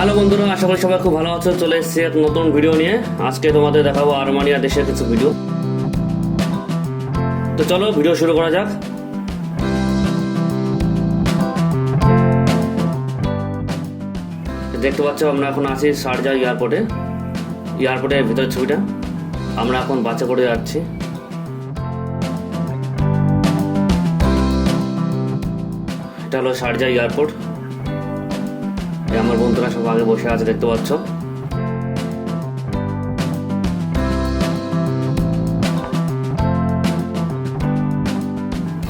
Hello বন্ধুরা, আশা করি সবাই খুব ভালো আছো। চলে এসেছি এক নতুন ভিডিও নিয়ে। আজকে তোমাদের দেখাবো আরমানিয়া দেশের কিছু ভিডিও তো চলো ভিডিও শুরু করা যাক। দেখতে পাচ্ছ, আমরা এখন আছি শারজা এয়ারপোর্টে এয়ারপোর্টের ভিতরের ছবিটা। আমরা এখন বাচ্চা করে যাচ্ছি। এটা হলো শারজা এয়ারপোর্ট আমার বন্ধুরা সব আগে বসে আছে, দেখতে পাচ্ছ?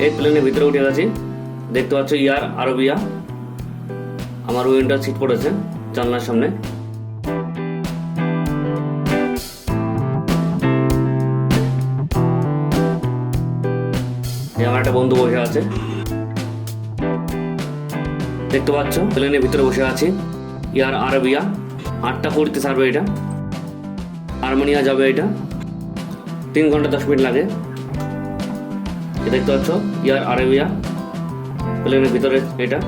এই প্লেনের ভিতরে উঠে গেছি। দেখতে পাচ্ছ ইয়ার আরবিয়া। আমার উইন্ডার সিট পড়েছে জানলার সামনে। আমার একটা বন্ধু বসে আছে। দেখতে পাচ্ছ, প্লেনের ভিতরে বসে আছি ইয়ার আরবিয়া। আটটা কুড়িতে ছাড়বে এটা। আর্মেনিয়া যাবে এটা। তিন ঘণ্টা দশ মিনিট লাগে। দেখতে পাচ্ছ, ইয়ার আরবিয়া। প্লেনের ভিতরে এটা।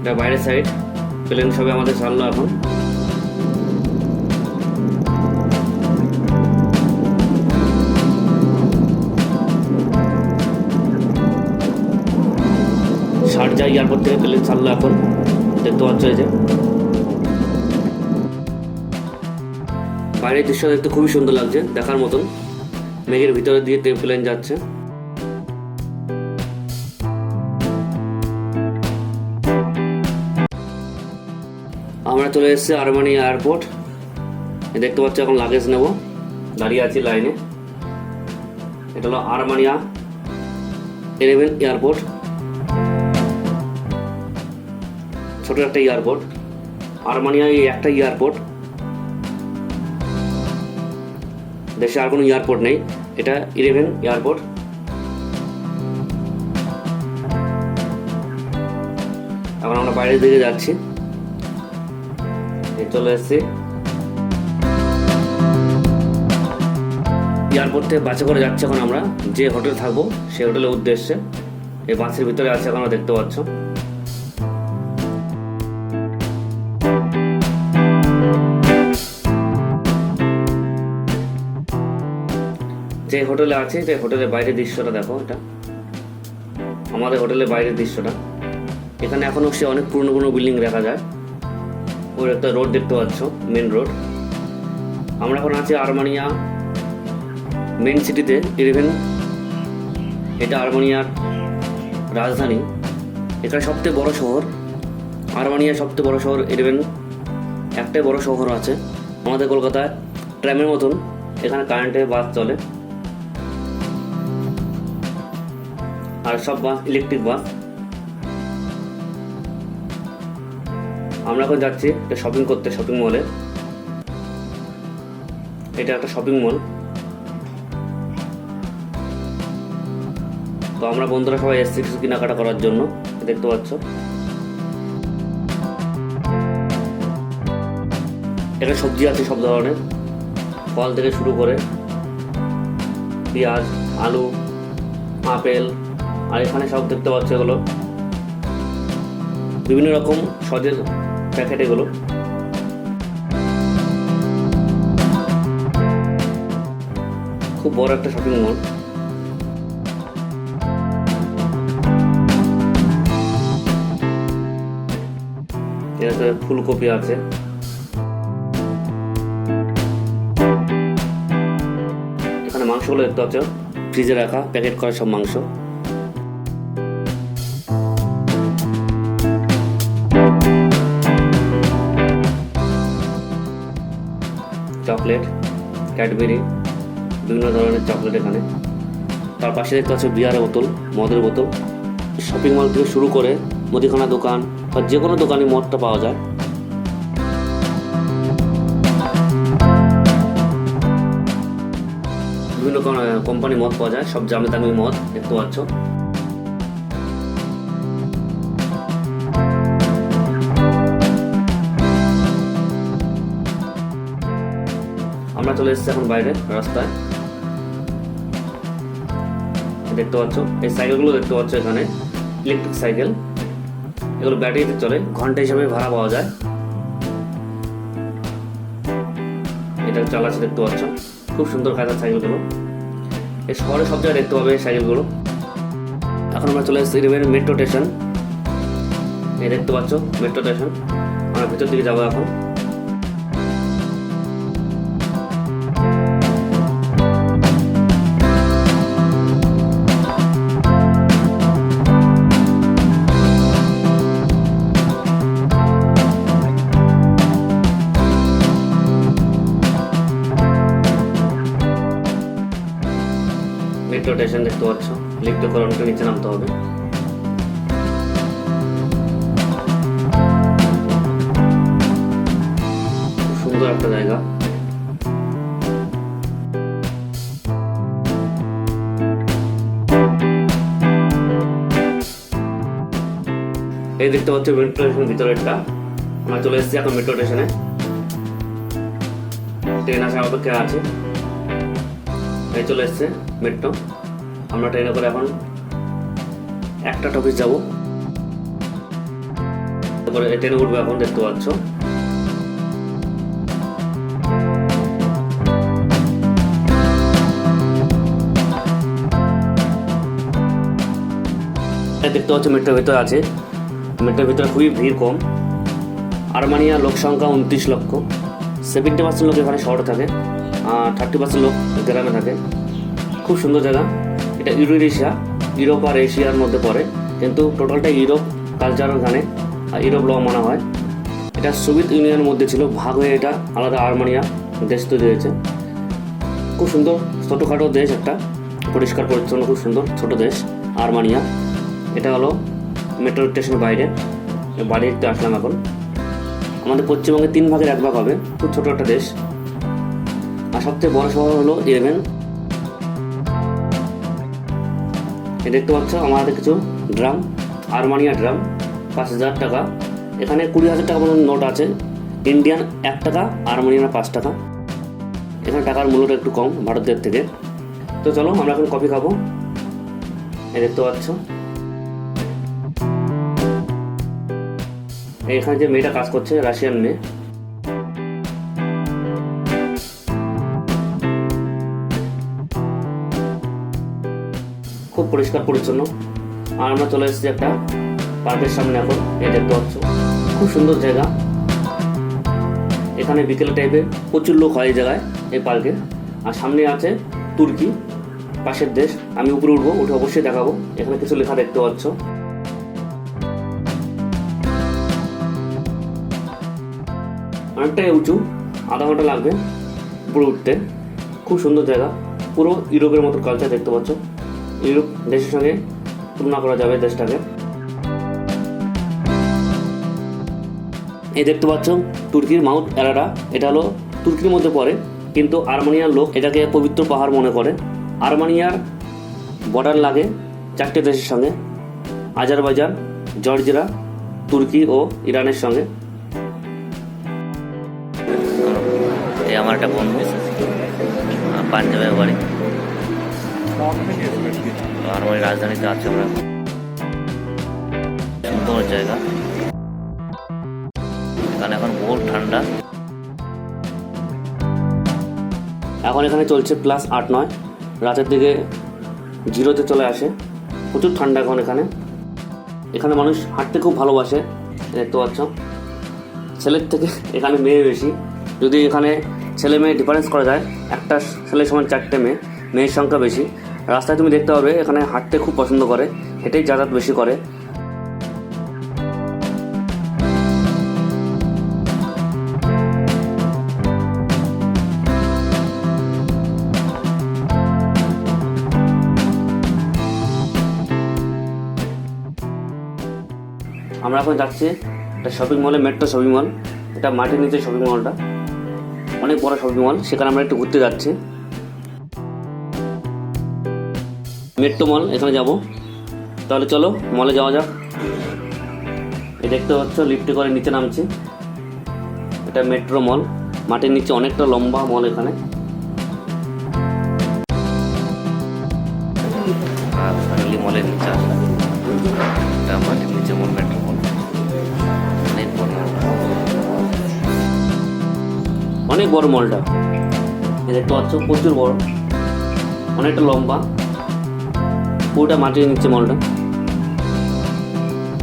এটা বাইরের সাইড প্লেন সবে আমাদের ছাড়লো এখন। শারজা এয়ারপোর্ট থেকে প্লেন ছাড়লো এখন দেখতে পাচ্ছ এই যে বাইরের দৃশ্য দেখতে খুবই সুন্দর লাগছে, দেখার মতন। মেঘের ভিতরে দিয়ে প্লেন যাচ্ছে। আমরা চলে এসেছি আরমানি এয়ারপোর্ট দেখতে পাচ্ছি, এখন লাগেজ নেব। দাঁড়িয়ে আছি লাইনে এটা হলো আরমানিয়া ইলেভেন এয়ারপোর্ট ছোট একটা এয়ারপোর্ট আরমানিয়া এই একটা এয়ারপোর্ট দেশে আর কোনো এয়ারপোর্ট নেই, এটা ইলেভেন এয়ারপোর্ট এখন আমরা বাইরের দিকে যাচ্ছি। চলে এসেছি। এয়ারপোর্ট থেকে বাসে করে যাচ্ছি এখন আমরা, যে হোটেল থাকব, সেই হোটেলের উদ্দেশ্যে। এই বাসের ভিতরে আছে এখন আমরা দেখতে পাচ্ছ। যে হোটেলে আছে, যে হোটেলের বাইরের দৃশ্যটা দেখো এটা। আমাদের হোটেলের বাইরের দৃশ্যটা। এখানে এখনও সে অনেক পুরনো পুরনো বিল্ডিং দেখা যায়। ওর একটা রোড দেখতে পাচ্ছ, মেন রোড। আমরা এখন আছি আরমানিয়া মেন সিটিতে ইলেভেন এটা আরমানিয়ার রাজধানী। এখানে সবচেয়ে বড় শহর আরমানিয়া সবচেয়ে বড় শহর ইলেভেন একটাই বড় শহর আছে। আমাদের কলকাতায়, ট্রামের মতন। এখানে কারেন্টে বাস চলে। আর সব বাস ইলেকট্রিক বাস আমরা এখন যাচ্ছি একটা শপিং করতে শপিং মলে এটা একটা শপিং মল তো আমরা বন্ধুরা সবাই এসছি কিছু কেনাকাটা করার জন্য, দেখতে পাচ্ছ। এখানে সবজি আছে সব ধরনের। ফল থেকে শুরু করে পেঁয়াজ, আলু, আপেল আর এখানে সব দেখতে পাচ্ছ এগুলো। বিভিন্ন রকম সজের প্যাকেট এগুলো। খুব বড় একটা শপিং মল ফুলকপি আছে। এখানে মাংসগুলো দেখতে পাচ্ছ। ফ্রিজে রাখা, প্যাকেট করা সব মাংস। চকলেট, ক্যাডবেরি, বিভিন্ন ধরনের চকলেট এখানে। তার পাশে দেখতে পাচ্ছ বিয়ারের বোতল, মদের বোতল। শপিং মল থেকে শুরু করে মুদিখানা দোকান বা যে কোনো দোকানে মদটা পাওয়া যায়। বিভিন্ন কোম্পানি মদ পাওয়া যায়, সব দামি দামি মদ দেখতে পাচ্ছ। আমরা চলে এসেছি এখন বাইরে, রাস্তায়। দেখতে পাচ্ছ, এই সাইকেলগুলো দেখতে পাচ্ছ এখানে ইলেকট্রিক সাইকেল এগুলো ব্যাটারিতে চলে, ঘণ্টা হিসাবে ভাড়া পাওয়া যায়। এটা চালাচ্ছে দেখতে পাচ্ছ, খুব সুন্দর কাজের সাইকেলগুলো এই শহরে সব জায়গায় দেখতে পাবে এই সাইকেলগুলো এখন আমরা চলে এসেছি রেবেন মেট্রো স্টেশন এই দেখতে পাচ্ছ মেট্রো স্টেশন আমরা ভিতর দিকে যাব এখন। স্টেশন দেখতে পাচ্ছ। লিফটে করে অনেকটা নিচে নামতে হবে। সুন্দর একটা জায়গা। এই দেখতে পাচ্ছ মেট্রো স্টেশন ভিতরেরটা আমরা চলে এসেছি এখন মেট্রো স্টেশনে ট্রেন আসার অপেক্ষা আছে। এই চলে এসছে মেট্রো আমরা ট্রেনে করে এখন একটা টপিস যাব। তারপরে ট্রেনে উঠবো এখন, দেখতে পাচ্ছ। দেখতে পাচ্ছ মেট্রোর ভিতরে আছে। মেট্রোর ভিতরে খুবই ভিড় কম। আরমানিয়া লোক সংখ্যা উনত্রিশ লক্ষ। সেভেন্টি পার্সেন্ট লোক এখানে শহরে থাকে। আর থার্টি পার্সেন্ট লোক গ্রামে থাকে। খুব সুন্দর জায়গা। এটা ইউরোনেশিয়া ইউরোপ আর এশিয়ার মধ্যে পড়ে। কিন্তু টোটালটা ইউরোপ কালচার ওখানে আর ইউরোপ ল মানা হয়। এটা সোভিয়েত ইউনিয়নের মধ্যে ছিল, ভাগ হয়ে এটা আলাদা আর্মানিয়া দেশ তৈরি হয়েছে। খুব সুন্দর, ছোটোখাটো দেশ একটা, পরিষ্কার পরিচ্ছন্ন, খুব সুন্দর, ছোট দেশ, আর্মানিয়া। এটা হলো মেট্রো স্টেশনের বাইরে বাড়িতে আসলাম এখন। আমাদের পশ্চিমবঙ্গে তিন ভাগের এক ভাগ হবে, খুব ছোট একটা দেশ। আর সবচেয়ে বড় শহর হলো ইলেভেন দেখতে পাচ্ছ আমাদের কিছু ড্রাম আরমানিয়া ড্রাম পাঁচ হাজার টাকা। এখানে কুড়ি হাজার টাকা মতন নোট আছে। ইন্ডিয়ান এক টাকা আরমানিয়ার পাঁচ টাকা। এখানে টাকার মূল্যটা একটু কম, ভারতের থেকে। তো চলো, আমরা এখন কফি খাব। দেখতে পাচ্ছ। এখানে যে মেয়েটা কাজ করছে রাশিয়ান মেয়ে। পরিষ্কার, পরিচ্ছন্ন। আর আমরা চলে এসেছি একটা পার্কের সামনে এখন এই দেখতে পাচ্ছ খুব সুন্দর জায়গা। এখানে বিকেল টাইপে প্রচুর লোক হয় এই জায়গায়, এই পার্কে। আর সামনে আছে তুর্কি, পাশের দেশ। আমি উপরে উঠবো, উঠে অবশ্যই দেখাবো। এখানে কিছু লেখা দেখতে পাচ্ছ। অনেকটাই উঁচু, আধা ঘণ্টা লাগবে উপরে উঠতে। খুব সুন্দর জায়গা। পুরো ইউরোপের মতো কালচার দেখতে পাচ্ছ। ইউরোপ দেশের সঙ্গে তুলনা করা যাবে দেশটাকে। এই দেখতে পাচ্ছ তুর্কির মাউন্ট এলারা এটা হলো তুর্কির মধ্যে পড়ে কিন্তু আর্মানিয়ার লোক এটাকে পবিত্র পাহাড় মনে করে। আর্মানিয়ার বর্ডার লাগে চারটে দেশের সঙ্গে আজারবাইজান জর্জিয়া তুর্কি ও ইরানের সঙ্গে। এই আমার একটা বন্ধু আহ, পাঞ্জাবে বাড়ি। রাজধানীতে আছে আমরা। সুন্দর জায়গা। এখানে এখন বহু ঠান্ডা। এখন এখানে চলছে প্লাস আট নয়। রাতের দিকে জিরোতে চলে আসে। প্রচুর ঠান্ডা এখন এখানে। এখানে মানুষ হাঁটতে খুব ভালোবাসে দেখতে পাচ্ছ। ছেলের থেকে এখানে মেয়ে বেশি। যদি এখানে ছেলে মেয়ে ডিফারেন্স করা যায়, একটা ছেলের সমান চারটে মেয়ে, মেয়ের সংখ্যা বেশি। রাস্তায় তুমি দেখতে পাবে এখানে হাঁটতে খুব পছন্দ করে, হেঁটেই যাতায়াত বেশি করে। আমরা এখন যাচ্ছি একটা শপিং মলে মেট্রো শপিং মল এটা মাটির নিচে শপিং মলটা অনেক বড় শপিং মল সেখানে আমরা একটু ঘুরতে যাচ্ছি। মেট্রো মল এখানে যাব। তাহলে চলো, মলে যাওয়া যাক। এই দেখতে পাচ্ছ লিফটে করে নিচে নামছি। এটা মেট্রো মল মাটির নিচে অনেকটা লম্বা মল এখানে। মলের নিচে অনেক বড় অনেক বড় মলটা দেখতে পাচ্ছ, প্রচুর বড়। অনেকটা লম্বা। পুরোটা মাটির নিচে মলটা।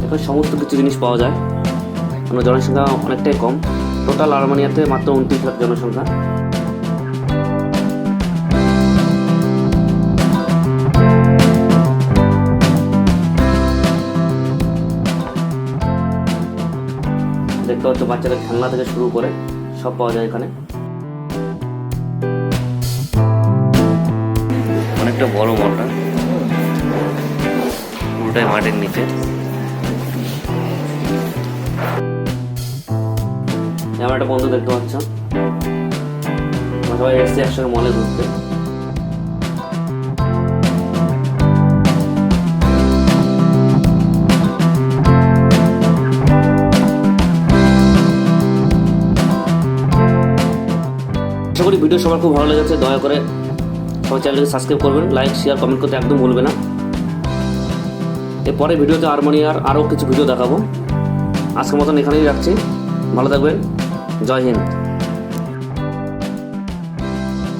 এখানে সমস্ত কিছু জিনিস পাওয়া যায়। মানে জনসংখ্যা অনেকটাই কম। টোটাল আরমানিয়াতে মাত্র উনত্রিশ লাখ জনসংখ্যা। দেখতে পাচ্ছ বাচ্চাদের খেলনা থেকে শুরু করে সব পাওয়া যায় এখানে। অনেকটা বড় মলটা। পুরোটাই মাটির নিচে আমার একটা বন্ধু দেখতে পাচ্ছ। আমরা সবাই এসছি একসঙ্গে মলে ঘুরতে। আশা করি ভিডিও সবার খুব ভালো লেগেছে। দয়া করে সবাই চ্যানেলকে সাবস্ক্রাইব করবেন লাইক শেয়ার কমেন্ট করতে একদম ভুলবে না। এরপরে ভিডিওতে হারমোনিয়ার আরও কিছু ভিডিও দেখাবো। আজকের মতন এখানেই রাখছি। ভালো থাকবেন। জয় হিন্দ।